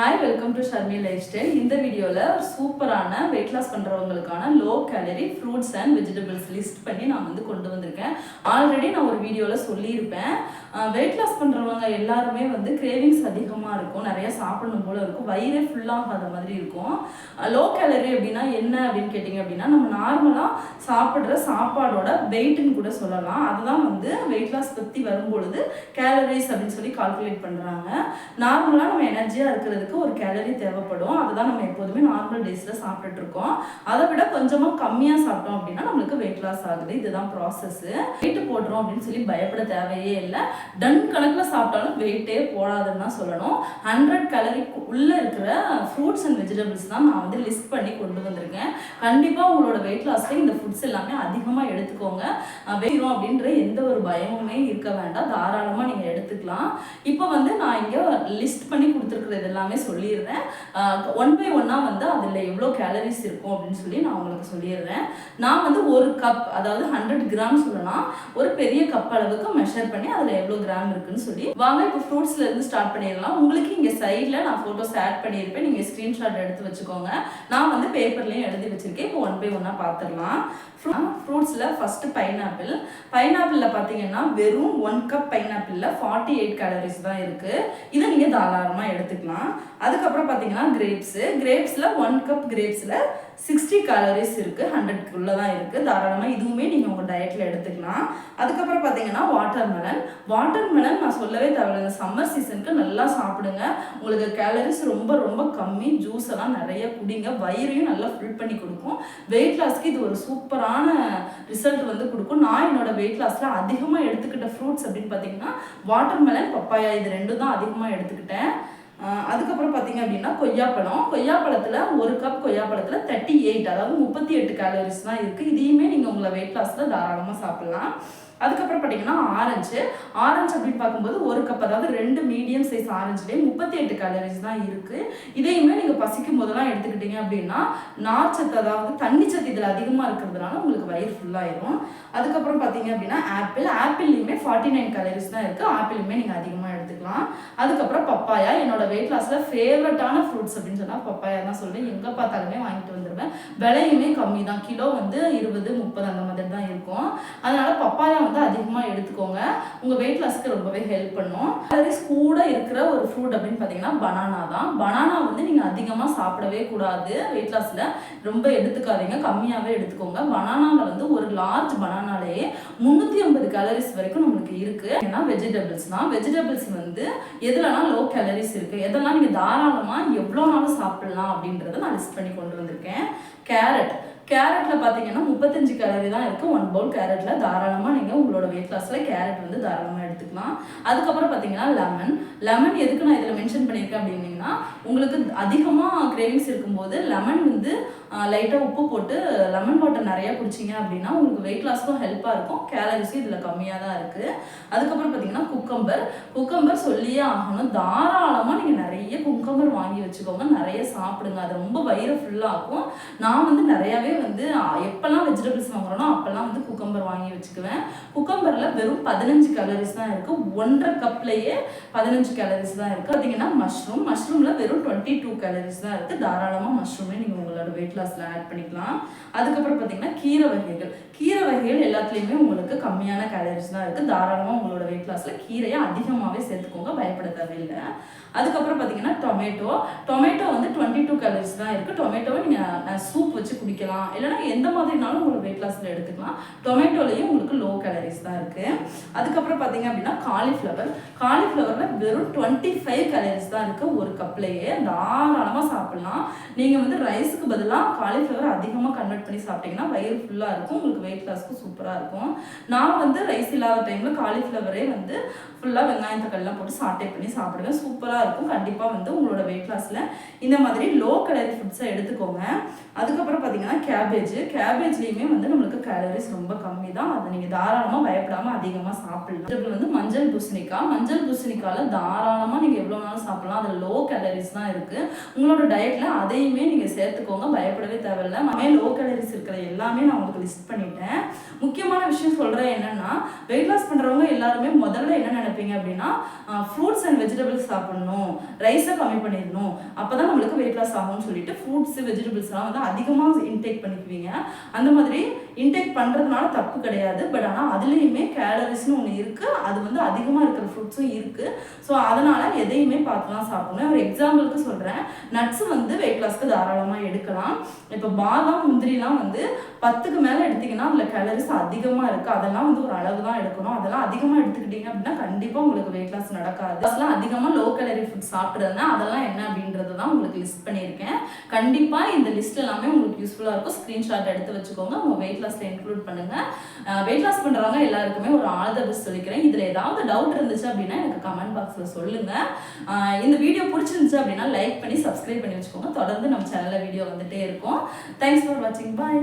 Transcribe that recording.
Hi welcome to Sharmi lifestyle இந்த வீடியோவில் ஒரு சூப்பரான weight loss பண்ணுறவங்களுக்கான low calorie fruits and vegetables list பண்ணி நான் வந்து கொண்டு வந்திருக்கேன். ஆல்ரெடி நான் ஒரு வீடியோவில் சொல்லியிருப்பேன். வெயிட் லாஸ் பண்ணுறவங்க எல்லாருமே வந்து கிரேவிங்ஸ் அதிகமாக இருக்கும். நிறையா சாப்பிடணும் போல் இருக்கும். வயிறே ஃபுல்லாகாத மாதிரி இருக்கும். லோ கேலரி அப்படின்னா என்ன அப்படின்னு கேட்டிங்க அப்படின்னா நம்ம நார்மலாக சாப்பிட்ற சாப்பாடோட வெயிட்னு கூட சொல்லலாம். அதுதான் வந்து வெயிட் லாஸ் பற்றி வரும்பொழுது கேலரிஸ் அப்படின்னு சொல்லி கால்குலேட் பண்ணுறாங்க நார்மலாக நம்ம எனர்ஜியாக இருக்கிறதுக்கு ஒரு கேலரி தேவைப்படும். அதுதான் நம்ம எப்போதுமே நார்மல் டேஸில் சாப்பிட்டுட்டு இருக்கோம் அதை விட கொஞ்சமாக கம்மியாக சாப்பிட்டோம் அப்படின்னா நம்மளுக்கு வெயிட் லாஸ் ஆகுது. இதுதான் ப்ராசஸ்ஸு வெயிட் போடுறோம் அப்படின்னு சொல்லி பயப்பட தேவையே இல்லை. டன் கணக்கில் சாப்பிட்டாலும் வெயிட்டே போடாதுன்னு தான் சொல்லணும். ஹண்ட்ரட் கேலரிக்கு உள்ளே இருக்கிற ஃப்ரூட்ஸ் அண்ட் வெஜிடபிள்ஸ் தான் நான் வந்து லிஸ்ட் பண்ணி கொண்டு வந்திருக்கேன். கண்டிப்பாக உங்களோட வெயிட் லாஸ்க்கு இந்த ஃபுட்ஸ் எல்லாமே அதிகமாக எடுத்துக்கோங்க. வெயிரும் அப்படின்ற எந்த ஒரு பயமுமே இருக்க வேண்டாம். தாராளமாக நீங்கள் எடுத்துக்கலாம் இப்போ வந்து நான் இங்கே லிஸ்ட் பண்ணி கொடுத்துருக்குறது எல்லாமே சொல்லிடுறேன். ஒன் பை ஒன்னாக வந்து அதில் எவ்வளோ கேலரிஸ் இருக்கும் அப்படின்னு சொல்லி நான் உங்களுக்கு சொல்லிடுறேன். நான் வந்து ஒரு கப் அதாவது ஹண்ட்ரட் கிராம் சொல்லலாம். ஒரு பெரிய கப் அளவுக்கு மெஷர் பண்ணி அதில் எவ்வளோ கிராம் இருக்குன்னு சொல்லி. வாங்க இப்போ ஃப்ரூட்ஸ்ல இருந்து ஸ்டார்ட் பண்ணிடலாம். உங்களுக்கு இங்கே சைடில் நான் ஃபோட்டோஸ் ஆட் பண்ணியிருப்பேன். நீங்கள் ஸ்க்ரீன்ஷாட் எடுத்து வச்சுக்கோங்க. நான் வந்து பேப்பர்லேயும் எழுதி வச்சிருக்கேன். இப்போ ஒன் பை ஒன்னாக பார்த்துடலாம் ஃப்ரூட்ஸில் ஃபஸ்ட்டு பைனாப்பிள் பைனாப்பிளில் பார்த்தீங்கன்னா வெறும் ஒன் கப் பைனாப்பிளில் ஃபார்ட்டி எயிட் கேலரிஸ் தான் இருக்குது இதை நீங்கள் தாராளமாக எடுத்துக்கலாம். அதுக்கப்புறம் பார்த்தீங்கன்னா கிரேப்ஸு கிரேப்ஸில் ஒன் கப் கிரேப்ஸில் சிக்ஸ்டி கேலரிஸ் இருக்குது ஹண்ட்ரட்குள்ளே தான் இருக்குது தாராளமாக இதுவுமே நீங்கள் உங்கள் டயட்டில் எடுத்துக்கலாம். அதுக்கப்புறம் பார்த்தீங்கன்னா வாட்டர் மெலன் வாட்டர் மெலன் நான் சொல்லவே தேவையில்ல. இந்த சம்மர் சீசனுக்கு நல்லா சாப்பிடுங்க. உங்களுக்கு கேலரிஸ் ரொம்ப ரொம்ப கம்மி. ஜூஸ் எல்லாம் நிறைய குடிங்க. வயிறையும் நல்லா ஃபில் பண்ணி கொடுக்கும். வெயிட் லாஸ்க்கு இது ஒரு சூப்பரான ரிசல்ட் வந்து கொடுக்கும். நான் என்னோட வெயிட் லாஸில் அதிகமாக எடுத்துக்கிட்ட ஃப்ரூட்ஸ் அப்படின்னு பார்த்தீங்கன்னா வாட்டர் மெலன் பப்பாயா இது ரெண்டும் தான் அதிகமாக எடுத்துக்கிட்டேன். அதுக்கப்புறம் பார்த்தீங்க அப்படின்னா கொய்யாப்பழம். கொய்யாப்பழத்தில் ஒரு கப் கொய்யாப்பழத்தில் தேர்ட்டி எயிட் அதாவது முப்பத்தி எட்டு கேலரிஸ் தான் இருக்குது இதையுமே நீங்கள் உங்களை வெயிட் லாஸில் தாராளமாக சாப்பிட்லாம். அதுக்கப்புறம் பார்த்தீங்கன்னா ஆரஞ்சு ஆரஞ்சு அப்படின்னு பார்க்கும்போது ஒரு கப் அதாவது ரெண்டு மீடியம் சைஸ் ஆரஞ்சுலேயே முப்பத்தி எட்டு கேலரிஸ் தான் இருக்குது இதையுமே நீங்கள் பசிக்கும் போதெல்லாம் எடுத்துக்கிட்டீங்க அப்படின்னா நார்ச்சத்து அதாவது தண்ணி சத்து இதில் அதிகமாக இருக்கிறதுனால உங்களுக்கு வயிறு ஃபுல்லாயிரும் அதுக்கப்புறம் பார்த்தீங்க அப்படின்னா ஆப்பிள் ஆப்பிள்லையுமே ஃபார்ட்டி நைன் கேலரிஸ் தான் இருக்குது ஆப்பிளுமே நீங்கள் அதிகமாக எடுத்துக்கலாம். அதுக்கப்புறம் பப்பாயா. என்னோட வெயிட் லாஸில் ஃபேவரட்டான ஃப்ரூட்ஸ் அப்படின்னு சொன்னால் பப்பாயா தான் சொல்லுவேன் எங்கே பார்த்தாலுமே வாங்கிட்டு வந்துடுவேன் விலையுமே கம்மி தான் கிலோ வந்து இருபது முப்பது அந்த மாதிரி தான் இருக்கும். அதனால் பப்பாயா வந்து அதிகமாக எடுத்துக்கோங்க. உங்கள் வெயிட் லாஸ்க்கு ரொம்பவே ஹெல்ப் பண்ணும். கேலரிஸ் கூட இருக்கிற ஒரு ஃப்ரூட் அப்படின்னு பார்த்தீங்கன்னா பனானா தான். பனானா வந்து நீங்கள் அதிகமாக சாப்பிடவே கூடாது. வெயிட் லாஸில் ரொம்ப எடுத்துக்காதீங்க. கம்மியாகவே எடுத்துக்கோங்க. பனானாவில் வந்து ஒரு லார்ஜ் பனானாலேயே முந்நூற்றி ஐம்பது கேலரிஸ் வரைக்கும் நம்மளுக்கு இருக்குது ஏன்னா வெஜிடபிள்ஸ் தான். வெஜிடபிள்ஸ் வந்து எதுலலாம் லோ கேலரிஸ் இருக்குது எதெல்லாம் நீங்கள் தாராளமாக எவ்வளோ நாளும் சாப்பிடலாம் அப்படின்றத நான் லிஸ்ட் பண்ணி கொண்டு வந்திருக்கேன். கேரட் கேரட்டில் பார்த்தீங்கன்னா முப்பத்தஞ்சு கேலரி தான் இருக்குது ஒன் பவுல் கேரட்டில் தாராளமாக நீங்கள் உங்களோட வெயிட் லாஸில் கேரட் வந்து தாராளமாக எடுத்துக்கலாம். அதுக்கப்புறம் பார்த்தீங்கன்னா லெமன் லெமன் எதுக்கு நான் இதில் மென்ஷன் பண்ணியிருக்கேன் அப்படின்னீங்கன்னா உங்களுக்கு அதிகமாக கிரேவிங்ஸ் இருக்கும்போது லெமன் வந்து லைட்டாக உப்பு போட்டு லெமன் வாட்டர் நிறையா குடிச்சிங்க அப்படின்னா உங்களுக்கு வெயிட் லாஸ்க்கும் ஹெல்ப்பாக இருக்கும். கேலரிஸும் இதில் கம்மியாக தான் இருக்குது அதுக்கப்புறம் பார்த்தீங்கன்னா குக்கம்பர் குக்கம்பர் சொல்லியே ஆகணும். தாராளமாக நீங்கள் நிறைய குக்கம்பர் வாங்கி வச்சுக்கோங்க. நிறைய சாப்பிடுங்க. அது ரொம்ப வயிறு ஃபுல்லாகும் நான் வந்து நிறையாவே வந்து எப்போல்லாம் வெஜிடபிள்ஸ் வாங்குறோனோ அப்போல்லாம் வந்து குக்கம்பர் வாங்கி வச்சுக்குவேன். குக்கம்பரில் வெறும் பதினஞ்சு கேலரிஸ் தான் இருக்குது ஒன்றரை கப்லேயே பதினஞ்சு கேலரிஸ் தான் இருக்குது பார்த்தீங்கன்னா மஷ்ரூம் மஷ்ரூமில் வெறும் டுவெண்ட்டி டூ கேலரிஸ் தான் இருக்குது தாராளமாக மஷ்ரூமே நீங்கள் உங்களோட வெயிட் லாஸில் ஆட் பண்ணிக்கலாம். அதுக்கப்புறம் பார்த்தீங்கன்னா கீரை வகைகள். கீரை வகைகள் எல்லாத்துலேயுமே உங்களுக்கு கம்மியான கேலரிஸ் தான் இருக்குது தாராளமாக உங்களோட வெயிட் லாஸில் கீரையை அதிகமாகவே சேர்த்துக்கோங்க. பயப்பட தேவையில்லை. அதுக்கப்புறம் பார்த்தீங்கன்னா டொமேட்டோ டொமேட்டோ வந்து கலர்ஸ் தான் இருக்குது டொமேட்டோவை நீங்கள் சூப் வச்சு குடிக்கலாம். இல்லைனா எந்த மாதிரினாலும் உங்களுக்கு வெயிட் லாஸில் எடுத்துக்கலாம். டொமேட்டோலையும் உங்களுக்கு லோ கேலரிஸ் தான் இருக்குது அதுக்கப்புறம் பார்த்தீங்க அப்படின்னா காலிஃப்ளவர் காலிஃப்ளவரில் வெறும் டுவெண்ட்டி ஃபைவ் கலரிஸ் தான் இருக்குது ஒரு கப்லேயே தாராளமாக சாப்பிட்லாம். நீங்கள் வந்து ரைஸுக்கு பதிலாக காலிஃப்ளவர் அதிகமாக கன்வெர்ட் பண்ணி சாப்பிட்டீங்கன்னா வயிறு ஃபுல்லாக இருக்கும். உங்களுக்கு வெயிட் லாஸ்க்கு சூப்பராக இருக்கும். நான் வந்து ரைஸ் இல்லாத டைமில் காலிஃப்ளவரே வந்து ஃபுல்லாக வெங்காயம் தக்காளிலாம் போட்டு சாட்டை பண்ணி சாப்பிடுவேன். சூப்பராக இருக்கும். கண்டிப்பாக வந்து உங்களோட வெயிட் லாஸில் இந்த மாதிரி லோ கலரி ஃபுட்ஸை எடுத்துக்கோங்க. அதுக்கப்புறம் பார்த்தீங்கன்னா கேபேஜ் கேபேஜ்லேயுமே வந்து நம்மளுக்கு கேலரிஸ் ரொம்ப கம்மி தான் அதை நீங்கள் தாராளமாக பயப்படாமல் அதிகமாக சாப்பிடலாம். வந்து மஞ்சள் பூசணிக்காய். மஞ்சள் பூசணிக்காயில் தாராளமாக நீங்கள் எவ்வளோ நாளும் சாப்பிடலாம். அதில் லோ கேலரிஸ் தான் இருக்குது உங்களோட டயட்டில் அதையுமே நீங்கள் சேர்த்துக்கோங்க. பயப்படவே தேவையில்லை. நம்ம லோ கேலரிஸ் இருக்கிற எல்லாமே நான் உங்களுக்கு லிஸ்ட் பண்ணிட்டேன். முக்கியமான விஷயம் சொல்கிறேன் என்னென்னா வெயிட் லாஸ் பண்ணுறவங்க எல்லாருமே முதல்ல என்ன நினைப்பீங்க அப்படின்னா ஃப்ரூட்ஸ் அண்ட் வெஜிடபிள்ஸ் சாப்பிடணும். ரைஸை கம்மி பண்ணிடணும். அப்போ தான் நம்மளுக்கு வெயிட் லாஸ் ஆகும்னு சொல்லிட்டு ஃப்ரூட்ஸ் வெஜிடபிள்ஸ்லாம் வந்து அதிகமாக இன்டேக் பண்ணிக்குவீங்க. அந்த மாதிரி இன்டேக் பண்ணுறதுனால தப்பு கிடையாது. பட் ஆனால் அதுலேயுமே கேலரிஸ்னு ஒன்று இருக்குது அது வந்து அதிகமாக இருக்கிற ஃப்ரூட்ஸும் இருக்குது ஸோ அதனால் எதையுமே பார்த்து தான் சாப்பிடணும். ஒரு எக்ஸாம்பிளுக்கு சொல்கிறேன் நட்ஸ் வந்து வெயிட் லாஸ்க்கு தாராளமாக எடுக்கலாம். இப்போ பாதாம் முந்திரிலாம் வந்து பத்துக்கு மேலே எடுத்திங்கன்னா அதில் கேலரிஸ் அதிகமாக இருக்குது அதெல்லாம் வந்து ஒரு அளவு தான் எடுக்கணும். அதெல்லாம் அதிகமாக எடுத்துக்கிட்டிங்க அப்படின்னா கண்டிப்பாக உங்களுக்கு வெயிட் லாஸ் நடக்காது. அதெல்லாம் அதிகமாக லோ கேலரி ஃபுட் சாப்பிட்றதுனா அதெல்லாம் என்ன அப்படின்றது தான் உங்களுக்கு லிஸ்ட் பண்ணியிருக்கேன். கண்டிப்பாக இந்த லிஸ்ட் எல்லாமே உங்களுக்கு யூஸ்ஃபுல்லாக இருக்கும். ஸ்க்ரீன்ஷாட் எடுத்து வச்சுக்கோங்க. உங்கள் வெயிட் லாஸில் இன்க்ளூட் பண்ணுங்கள் வெயிட் லாஸ் பண்ணுறவங்க எல்லாருக்குமே ஒரு ஆல் த பெஸ்ட் சொல்லிக்கிறேன். இதில் ஏதாவது டவுட் இருந்துச்சு அப்படின்னா எனக்கு கமெண்ட் பாக்ஸில் சொல்லுங்கள் இந்த வீடியோ பிடிச்சிருந்துச்சு அப்படின்னா லைக் பண்ணி சப்ஸ்கிரைப் பண்ணி வச்சுக்கோங்க. தொடர்ந்து நம்ம சேனலில் வீடியோ வந்துட்டே இருக்கும். தேங்க்ஸ் ஃபார் வாட்சிங் பாய்